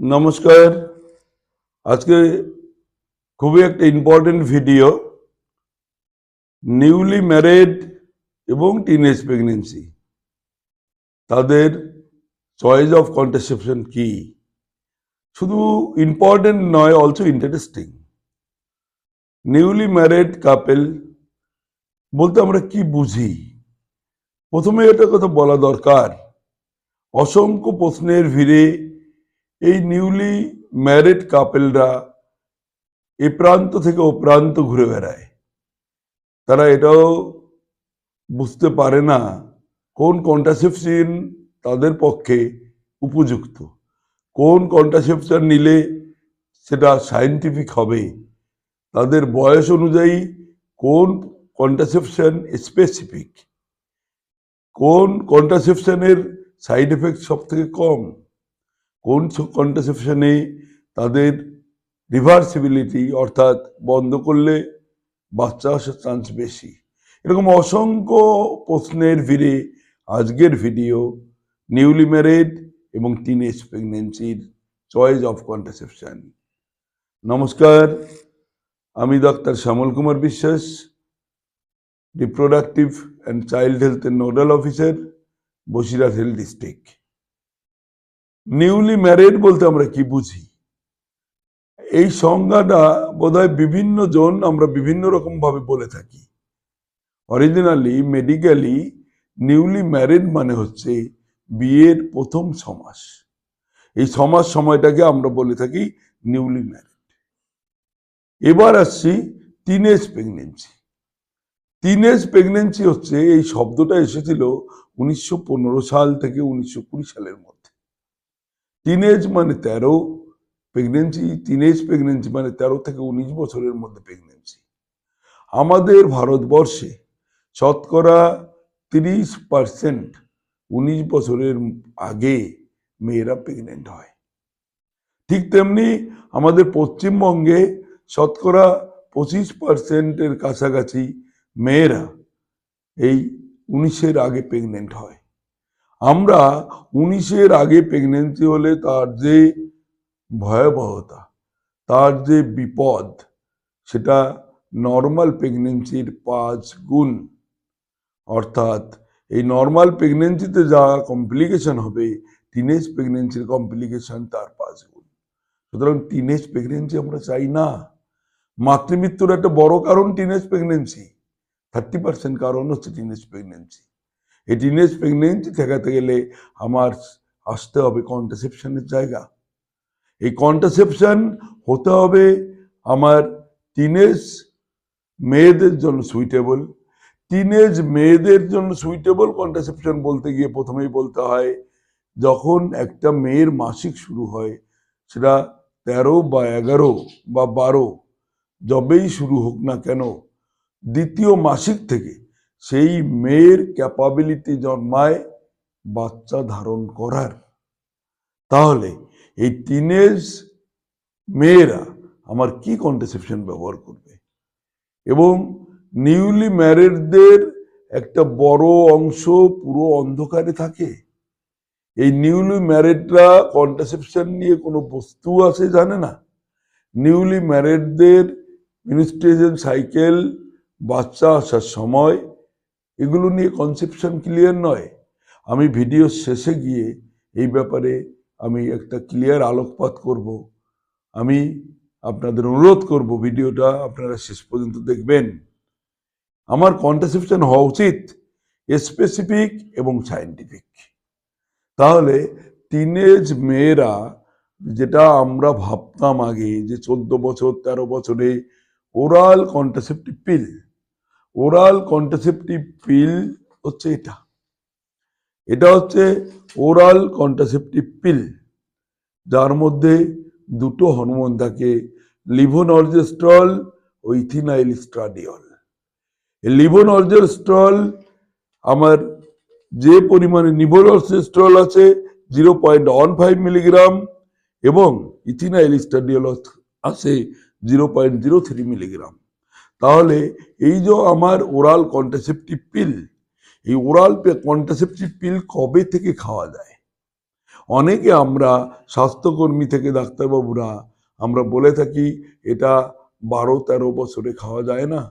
নমস্কার। আজকে খুবই একটা ইম্পর্টেন্ট ভিডিও নিউলি ম্যারেড এবং টিনেজ প্রেগনেন্সি তাদের চয়েস অফ কন্ট্রাসেপশন কি? শুধু ইম্পর্টেন্ট নয় also interesting newly married couple বলতে আমরা কি বুঝি? প্রথমে এটা কথা বলা দরকার। অসংখ্য প্রশ্নের ভিড়ে এই নিউলি ম্যারিড কাপেলরা এ প্রান্ত থেকে ও প্রান্ত ঘুরে বেড়ায়। তারা এটাও বুঝতে পারে না কোন কন্ট্রাসেপশন তাদের পক্ষে উপযুক্ত, কোন কন্ট্রাসেপশন নিলে সেটা সায়েন্টিফিক হবে, তাদের বয়স অনুযায়ী কোন কন্ট্রাসেপশন স্পেসিফিক কোন কন্ট্রাসেপশনের সাইড এফেক্ট সব থেকে কম। কোন কন্ট্রাসেপশনে তাদের রিভার্সিবিলিটি অর্থাৎ বন্ধ করলে বাচ্চা আসার চান্স বেশি। এরকম অসংখ্য প্রশ্নের ভিড়ে আজকের ভিডিও নিউলি ম্যারেড এবং টিনেজ প্রেগনেন্সির চয়েস অফ কন্ট্রাসেপশন নমস্কার, আমি doctor Shyamal Kumar Biswas reproductive and child health হেলথের nodal officer Basirhat health district newly married বলতে আমরা কি বুঝি? এই সংজ্ঞাটা বোধহয় বিভিন্ন জন আমরা বিভিন্ন রকম ভাবে বলে থাকি। অরিজিনালি মেডিকেলি নিউলি ম্যারেড মানে হচ্ছে বিয়ের প্রথম ছমাস এই ছমাস সময়টাকে আমরা বলে থাকি নিউলি ম্যারেড এবার আসছি টিনেজ প্রেগনেন্সি টিনেজ প্রেগনেন্সি হচ্ছে, এই শব্দটা এসেছিল উনিশশো পনেরো সাল থেকে উনিশশো কুড়ি সালের মধ্যে। টিনেজ মানে তেরো প্রেগনেন্সি টিনেজ প্রেগনেন্সি মানে তেরো থেকে উনিশ বছরের মধ্যে প্রেগনেন্সি আমাদের ভারতবর্ষে শতকরা তিরিশ পার্সেন্ট উনিশ বছরের আগে মেয়েরা প্রেগনেন্ট হয়। ঠিক তেমনি আমাদের পশ্চিমবঙ্গে শতকরা পঁচিশ পার্সেন্টের কাছাকাছি মেয়েরা এই উনিশের আগে প্রেগনেন্ট হয়। আমরা উনিশের আগে প্রেগনেন্সি হলে তার যে ভয়াবহতা, তার যে বিপদ, সেটা নর্মাল প্রেগনেন্সির পাঁচ গুণ। অর্থাৎ এই নর্মাল প্রেগনেন্সিতে যা কমপ্লিকেশন হবে টিনেজ প্রেগনেন্সির কমপ্লিকেশন তার পাঁচ গুণ। সুতরাং টিনেজ প্রেগনেন্সি আমরা চাই না। মাতৃমৃত্যুর একটা বড় কারণ টিনেজ প্রেগনেন্সি থার্টি পার্সেন্ট কারণ হচ্ছে টিনেজ প্রেগনেন্সি এই টিনেজ প্রেগনেন্সি ঠেকাতে গেলে আমার আসতে হবে কন্ট্রাসেপশনের জায়গা এই কন্ট্রাসেপশন হতে হবে আমার টিনেজ মেয়েদের জন্য সুইটেবল টিনেজ মেয়েদের জন্য সুইটেবল কন্ট্রাসেপশন বলতে গিয়ে প্রথমেই বলতে হয় যখন একটা মেয়ের মাসিক শুরু হয় সেটা তেরো বা এগারো বা বারো যবেই শুরু হোক না কেন দ্বিতীয় মাসিক থেকে সেই মেয়ের ক্যাপাবিলিটি জন্মায় বাচ্চা ধারণ করার। তাহলে এই টিনেজ মেয়েরা আমার কি কন্ট্রাসেপশন ব্যবহার করবে? এবং নিউলি ম্যারিডদের একটা বড় অংশ পুরো অন্ধকারে থাকে। এই নিউলি ম্যারিডরা কন্ট্রাসেপশন নিয়ে কোনো বস্তু আছে জানে না? নিউলি ম্যারিডদের মিনিস্ট্রেশন সাইকেল বাচ্চা আসার সময় এগুলো নিয়ে কনসেপশন ক্লিয়ার নয়। আমি ভিডিও শেষে গিয়ে এই ব্যাপারে আমি একটা ক্লিয়ার আলোকপাত করব। আমি আপনাদের অনুরোধ করব ভিডিওটা আপনারা শেষ পর্যন্ত দেখবেন। আমার কন্ট্রাসেপশন হওয়া উচিত স্পেসিফিক এবং সায়েন্টিফিক তাহলে টিনেজ মেয়েরা যেটা আমরা ভাবতাম আগে যে চোদ্দ বছর, তেরো বছরে oral contraceptive pill oral contraceptive pill হচ্ছে এটা। এটা হচ্ছে ওরাল কন্ট্রাসেপটিভ পিল যার মধ্যে দুটো হরমোন থাকে লিভোনর্জেস্ট্রল ও ইথিনাইল স্ট্রাডিওল লিভোনর্জেস্ট্রল আমার যে পরিমাণে নিভোনর্জেস্ট্রল আছে zero point one five milligram এবং ইথিনাইল স্টাডিওল আছে zero point zero three milligram তাহলে এই যে আমার ওরাল কন্ট্রাসেপটিভ পিল এই ওরাল কন্ট্রাসেপটিভ পিল কবে থেকে খাওয়া যায়? অনেকে আমরা স্বাস্থ্যকর্মী থেকে ডাক্তারবাবুরা আমরা বলে থাকি, এটা বারো তেরো বছরে খাওয়া যায় না।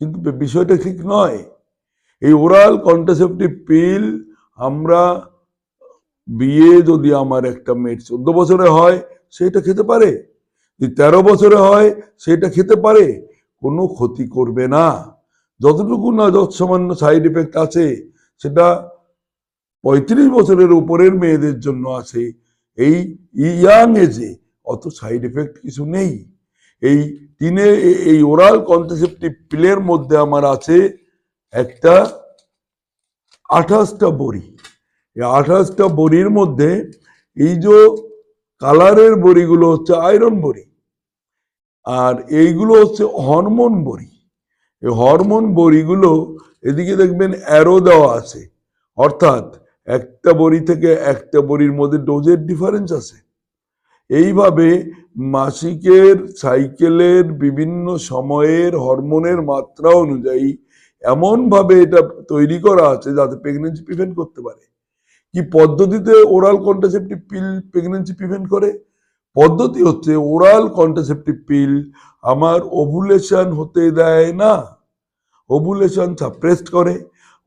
কিন্তু বিষয়টা ঠিক নয়। এই ওরাল কন্ট্রাসেপটিভ পিল আমরা বিয়ে যদি আমার একটা মেয়ের চোদ্দ বছরে হয়, সেটা খেতে পারে। তেরো বছরে হয়, সেটা খেতে পারে। কোনো ক্ষতি করবে না। যতটুকু না যত সামান্য সাইড এফেক্ট আছে, সেটা পঁয়ত্রিশ বছরের উপরের মেয়েদের জন্য আছে। এই ইয়াং এজে অত সাইড এফেক্ট কিছু নেই। এই টিনে এই ওরাল কন্ট্রাসেপটিভ পিলের মধ্যে আমার আছে একটা আঠাশটা বড়ি। এই আঠাশটা বড়ির মধ্যে এই যে কালারের বড়িগুলো হচ্ছে আয়রন বড়ি। আর এইগুলো হচ্ছে হরমোন বড়ি। এই হরমোন বড়িগুলো এদিকে দেখবেন অ্যারো দেওয়া আছে। অর্থাৎ একটা বড়ি থেকে একটা বড়ির মধ্যে ডোজের ডিফারেন্স আছে। এইভাবে মাসিকের সাইকেলের বিভিন্ন সময়ের হরমোনের মাত্রা অনুযায়ী এমনভাবে এটা তৈরি করা আছে যাতে প্রেগনেন্সি প্রিভেন্ট করতে পারে। কি পদ্ধতিতে oral contraceptive pill pregnancy prevent করে? পদ্ধতি হচ্ছে ওরাল কন্ট্রাসেপটিভ পিল আমার ওভুলেশন হতে দেয় না। ওভুলেশন সাপ্রেসড করে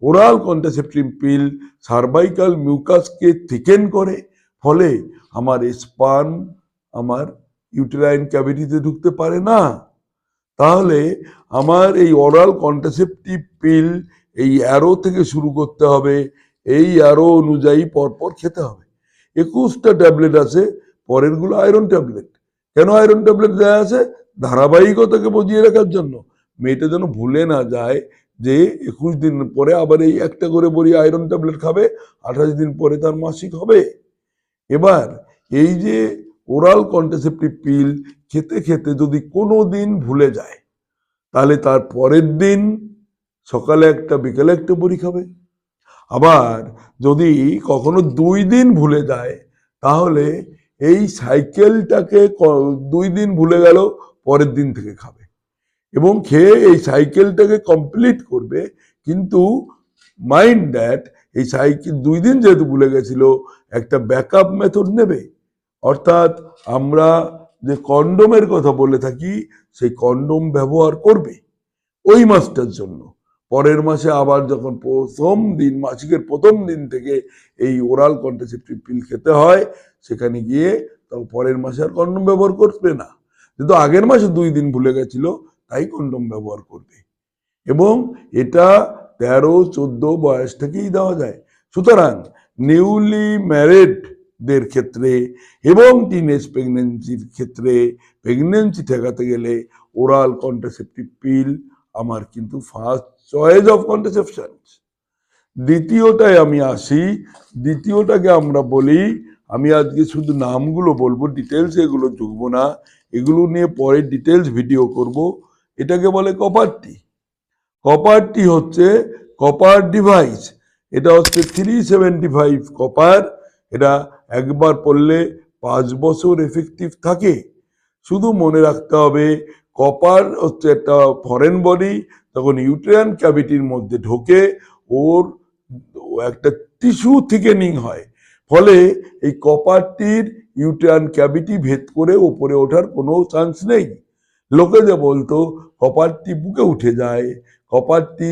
ওরাল কন্ট্রাসেপটিভ পিল সার্ভাইকাল মিউকাসকে থিকেন করে, ফলে আমার স্পান আমার ইউটেরাইন ক্যাভিটিতে ঢুকতে পারে না। তাহলে আমার এই ওরাল কন্ট্রাসেপটিভ পিল এই অ্যারো থেকে শুরু করতে হবে, এই অ্যারো অনুযায়ী পরপর খেতে হবে। একুশটা ট্যাবলেট আছে পরেরগুলো আয়রন ট্যাবলেট কেন আয়রন ট্যাবলেট দেওয়া আছে? ধারাবাহিকতাকে বজিয়ে রাখার জন্য। মেয়েটা যেন ভুলে না যায় যে একুশ দিন পরে আবার এই একটা করে বড়ি আয়রন ট্যাবলেট খাবে, আঠাশ দিন পরে তার মাসিক হবে। এবার এই যে ওরাল কন্ট্রাসেপটিভ পিল খেতে খেতে যদি কোনো দিন ভুলে যায়, তাহলে তার পরের দিন সকালে একটা, বিকেলে একটা বড়ি খাবে। আবার যদি কখনো দুই দিন ভুলে যায়, তাহলে এই সাইকেলটাকে দুই দিন ভুলে গেল, পরের দিন থেকে খাবে। এবং খেয়ে এই সাইকেলটাকে কমপ্লিট করবে, কিন্তু মাইন্ড দ্যাট এই সাইকেল দুই দিন যেহেতু ভুলে গেছিল, একটা ব্যাকআপ মেথড নেবে। অর্থাৎ আমরা যে কন্ডোমের কথা বলে থাকি, সেই কন্ডোম ব্যবহার করবে ওই মাসটার জন্য। পরের মাসে আবার যখন প্রথম দিন, মাসিকের প্রথম দিন থেকে এই ওরাল কন্ট্রাসেপটিভ পিল খেতে হয়, সেখানে গিয়ে তখন পরের মাসে আর কন্ডোম ব্যবহার করবে না। কিন্তু আগের মাসে দুই দিন ভুলে গেছিল, তাই কন্ডোম ব্যবহার করবে। এবং এটা তেরো, চোদ্দ বয়স থেকেই দেওয়া যায়। সুতরাং নিউলি ম্যারেডদের ক্ষেত্রে এবং টিনেজ প্রেগনেন্সির ক্ষেত্রে প্রেগনেন্সি ঠেকাতে গেলে ওরাল কন্ট্রাসেপটিভ পিল আমার কিন্তু ফার্স্ট চয়েস অফ কন্ট্রাসেপশন দ্বিতীয়টায় আমি আসি, দ্বিতীয়টাকে আমরা বলি, আমি আজকে শুধু নামগুলো বলব ডিটেলস এগুলো ঢুকবো না, এগুলো নিয়ে পরে ডিটেলস ভিডিও করব। এটাকে বলে কপারটি কপারটি হচ্ছে কপার ডিভাইস এটা হচ্ছে থ্রি সেভেন্টি ফাইভ কপার এটা একবার পড়লে পাঁচ বছর এফেক্টিভ থাকে। শুধু মনে রাখতে হবে কপার হচ্ছে একটা ফরেন বডি তখন ইউট্রিয়ান ক্যাভিটির মধ্যে ঢোকে, ওর একটা টিস্যু থিকেনিং হয়। ফলে এই কপারটির ইউট্রিয়ান ক্যাভিটি ভেদ করে ওপরে ওঠার কোনো চান্স নেই। লোকে যে বলতো কপারটি বুকে উঠে যায় কপারটি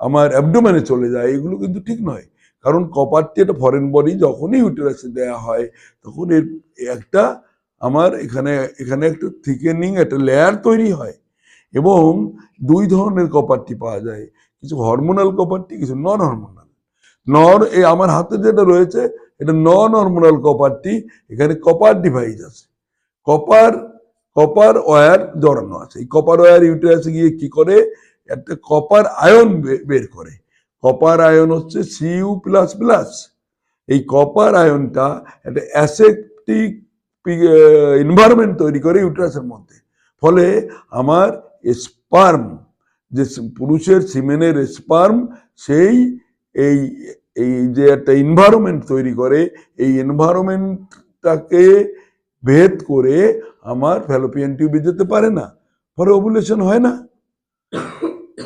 আমার অ্যাবডোমেনে চলে যায়। এগুলো কিন্তু ঠিক নয়। কারণ কপারটি একটা ফরেন বডি যখনই ইউটেরাসে দেওয়া হয়, তখন এর একটা আমার এখানে এখানে একটা থিকেনিং একটা লেয়ার তৈরি হয় এবং দুই ধরনের কপারটি পাওয়া যায়। কিছু হরমোনাল কপারটি কিছু নন হরমোনাল নন এই আমার হাতে যেটা রয়েছে, এটা নন হরমোনাল কপারটি এখানে কপার ডিভাইস আছে। কপার কপার ওয়্যার জড়ানো আছে। এই কপার ওয়্যার ইউটেরাসে গিয়ে কি করে? একটা কপার আয়ন বের করে। কপার আয়ন হচ্ছে সিইউ প্লাস প্লাস এই কপার আয়নটা একটা অ্যাসেপ্টিক এনভায়রনমেন্ট তৈরি করে ইউটেরাসের মধ্যে। ফলে আমার স্পার্ম যে পুরুষের সিমেনের স্পার্ম সেই এই এই যে একটা এনভায়রনমেন্ট তৈরি করে, এই এনভায়রনমেন্টটাকে ভেদ করে আমার ফ্যালোপিয়ান টিউবে যেতে পারে না। ফলে ওভুলেশন হয় না।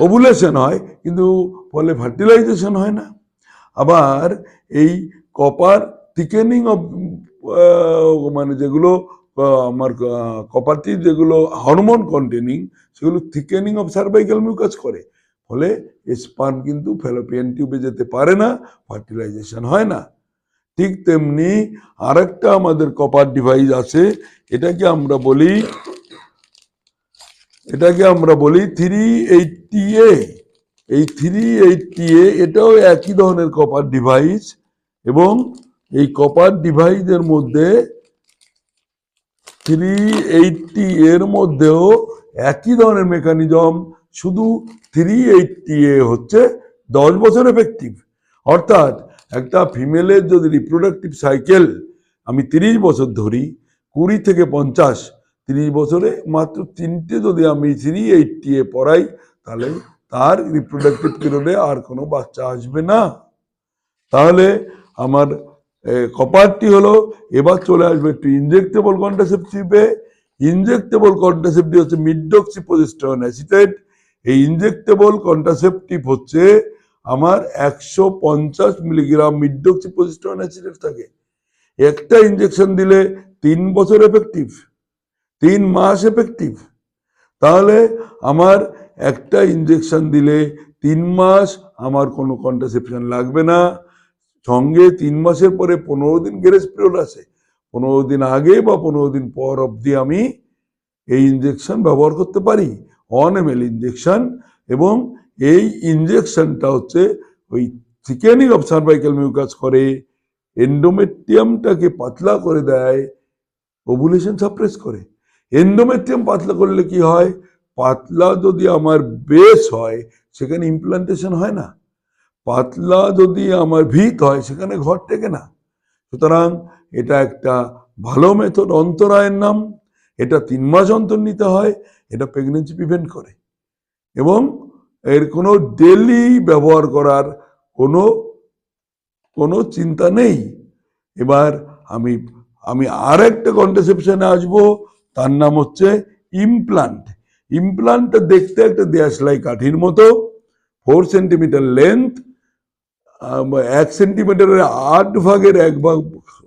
ওভুলেশন হয়, কিন্তু ফলে ফার্টিলাইজেশন হয় না। আবার এই কপার থিকেনিং অফ মানে যেগুলো আমার কপারটিভ যেগুলো হরমোন কন্টেনিং সেগুলো থিকেনিং অফ সার্ভাইকাল মিউকাস করে। ফলে স্পান কিন্তু ফেলোপিয়ান টিউবে যেতে পারে না ফার্টিলাইজেশন হয় না। ঠিক তেমনি আরেকটা আমাদের কপার ডিভাইস আছে, এটাকে আমরা বলি, এটাকে আমরা বলি থ্রি এইটটি এ এই থ্রি এইটটি এ এটাও একই ধরনের কপার ডিভাইস এবং এই কপার ডিভাইসের মধ্যে থ্রি এইটটি এর মধ্যেও একই ধরনের মেকানিজম শুধু থ্রি এইটটি এ হচ্ছে দশ বছর এফেক্টিভ অর্থাৎ একটা ফিমেলের যদি রিপ্রোডাক্টিভ সাইকেল আমি তিরিশ বছর ধরি, কুড়ি থেকে পঞ্চাশ, তিরিশ বছরে মাত্র তিনটে যদি আমি থ্রি এইটটি এ পড়াই, তাহলে তার রিপ্রোডাক্টিভ পিরিয়ডে আর কোনো বাচ্চা আসবে না। তাহলে আমার কপারটি হলো, এবার চলে আসবে একটু ইনজেক্টেবল কন্ট্রাসেপটিভে ইনজেক্টেবল কন্ট্রাসেপটিভ হচ্ছে মিডডক্সি প্রজেস্টেরন অ্যাসিটেট এই ইনজেক্টেবল কন্ট্রাসেপটিভ হচ্ছে আমার একশো পঞ্চাশ মিলিগ্রাম মিডডক্সি প্রজেস্টেরন অ্যাসিটেট থাকে। একটা ইনজেকশন দিলে তিন বছর এফেক্টিভ তিন মাস এফেক্টিভ তাহলে আমার একটা ইনজেকশন দিলে তিন মাস আমার কোনো কন্ট্রাসেপশন লাগবে না। সঙ্গে তিন মাসের পরে পনেরো দিন গ্রেস পিরিয়ড আছে। পনেরো দিন আগে বা পনেরো দিন পর অবধি আমি এই ইঞ্জেকশন ব্যবহার করতে পারি অন এম এল ইনজেকশন এবং এই ইঞ্জেকশনটা হচ্ছে ওই থিকেনিং অফ সার্ভাইকাল মিউকাস করে এন্ডোমেট্রিয়ামটাকে পাতলা করে দেয় ওভুলেশন সাপ্রেস করে। এন্ডোমেট্রিয়াম পাতলা করলে কি হয়? পাতলা যদি আমার বেস হয়, সেখানে ইমপ্লান্টেশন হয় না। পাতলা যদি আমার ভিত হয়, সেখানে ঘর টেকে না। সুতরাং এটা একটা ভালো মেথড অন্তরায়ের নাম। এটা তিন মাস অন্তর নিতে হয়, এটা প্রেগনেন্সি প্রিভেন্ট করে। এবং এর কোনো ডেলি ব্যবহার করার কোনো কোনো চিন্তা নেই। এবার আমি আমি আর একটা কন্ট্রাসেপশনে আসব, তার নাম হচ্ছে ইমপ্লান্ট ইমপ্লান্টটা দেখতে একটা দেয়াশলাই কাঠির মতো ফোর সেন্টিমিটার লেন্থ এক সেন্টিমিটারের আট ভাগের এক ভাগ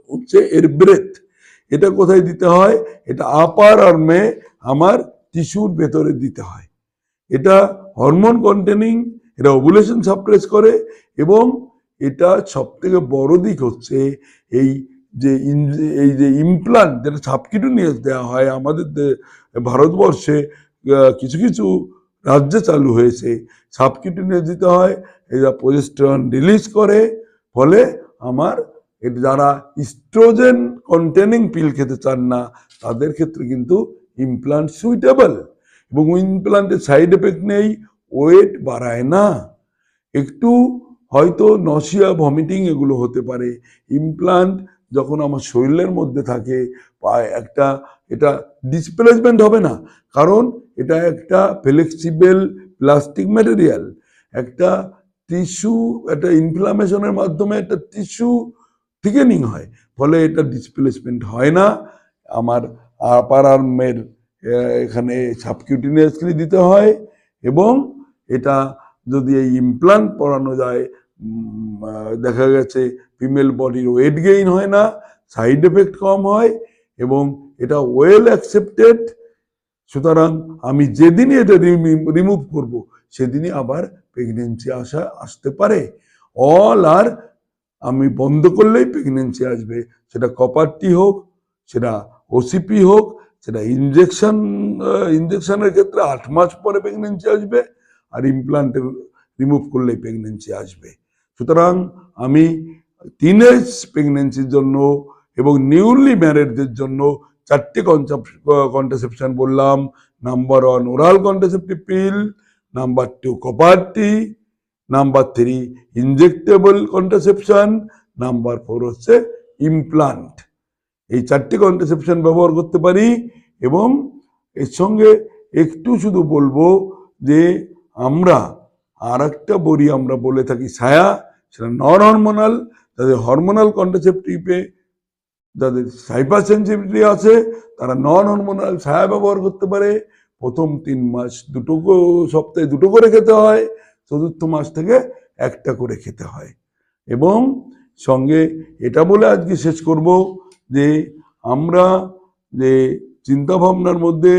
হচ্ছে এর ব্রেথ এটা কোথায় দিতে হয়? এটা আপার আর্মে আমার টিস্যুর ভেতরে দিতে হয়। এটা হরমোন কন্টেনিং এটা ওভুলেশন সাপ্রেস করে এবং এটা সব থেকে বড় দিক হচ্ছে এই যে এই যে ইমপ্লান্ট যেটা সাবকিউটিনিয়াস দেওয়া হয় আমাদের ভারতবর্ষে কিছু কিছু রাজ্যে চালু হয়েছে। সাবকিউটিনিয়াস দিতে হয় এরা প্রজেস্টেরন রিলিজ করে, ফলে আমার যারা ইস্ট্রোজেন কন্টেনিং পিল খেতে চান না, তাদের ক্ষেত্রে কিন্তু ইমপ্লান্ট সুইটেবল এবং ইমপ্লান্টের সাইড এফেক্ট নেই ওয়েট বাড়ায় না। একটু হয়তো নসিয়া ভমিটিং এগুলো হতে পারে। ইমপ্লান্ট যখন আমার শরীরের মধ্যে থাকে একটা, এটা ডিসপ্লেসমেন্ট হবে না। কারণ এটা একটা ফ্লেক্সিবল প্লাস্টিক ম্যাটেরিয়াল একটা টিস্যু একটা ইনফ্লামেশনের মাধ্যমে একটা টিস্যু থিকেনিং হয়। ফলে এটা ডিসপ্লেসমেন্ট হয় না। আমার আপার আর্মের এখানে সাবকিউটিনিয়াসলি দিতে হয় এবং এটা যদি এই ইমপ্লান্ট পরানো যায় দেখা গেছে ফিমেল বডির ওয়েট গেইন হয় না সাইড এফেক্ট কম হয় এবং এটা ওয়েল অ্যাকসেপ্টেড সুতরাং আমি যেদিনই এটা রিমুভ করব সেদিনই আবার প্রেগনেন্সি আসা আসতে পারে। অল আর আমি বন্ধ করলেই প্রেগনেন্সি আসবে। সেটা কপারটি হোক, সেটা ওসিপি হোক, সেটা ইনজেকশন ইনজেকশনের ক্ষেত্রে আট মাস পরে প্রেগনেন্সি আসবে আর ইমপ্লান্টের রিমুভ করলেই প্রেগনেন্সি আসবে। সুতরাং আমি টিনেজ প্রেগনেন্সির জন্য এবং নিউলি ম্যারেডদের জন্য চারটে কন্ট্রাসেপশন বললাম। Number one oral contraceptive pill number two copper T number three injectable contraception number four হচ্ছে ইমপ্লান্ট এই চারটি কন্ট্রাসেপশন ব্যবহার করতে পারি এবং এর সঙ্গে একটু শুধু বলব যে আমরা আর একটা বড়ি আমরা বলে থাকি ছায়া, সেটা নন হরমোনাল যাদের হরমোনাল কন্ট্রাসেপটিভে যাদের হাইপার সেন্সিটিভিটি আছে, তারা নন হরমোনাল ছায়া ব্যবহার করতে পারে। প্রথম তিন মাস দুটো সপ্তাহে দুটো করে খেতে হয়, চতুর্থ মাস থেকে একটা করে খেতে হয়। এবং সঙ্গে এটা বলে আজকে শেষ করব যে আমরা যে চিন্তাভাবনার মধ্যে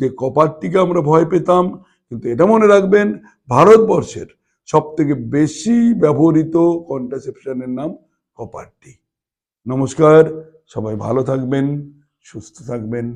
যে কপারটিকে আমরা ভয় পেতাম, কিন্তু এটা মনে রাখবেন ভারতবর্ষের সব থেকে বেশি ব্যবহৃত কন্ট্রাসেপশনের নাম কপারটি নমস্কার, সবাই ভালো থাকবেন, সুস্থ থাকবেন।